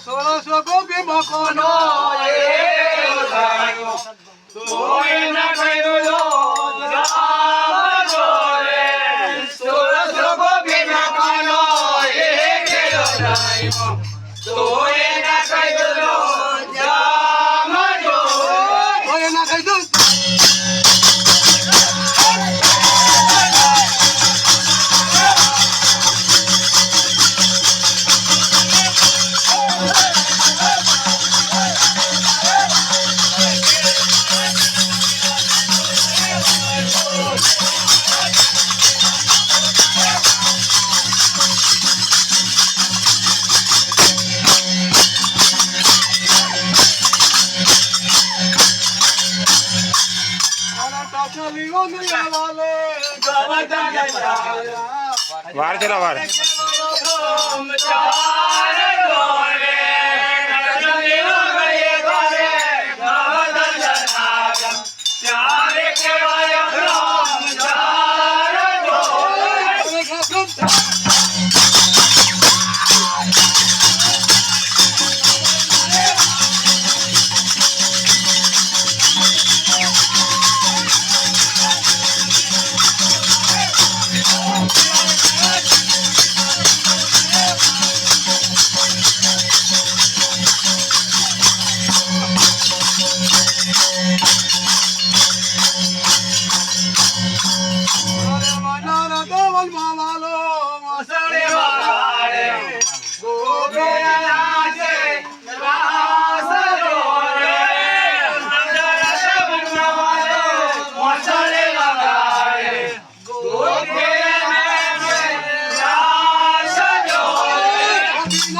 sola. আরে টাকা লিগো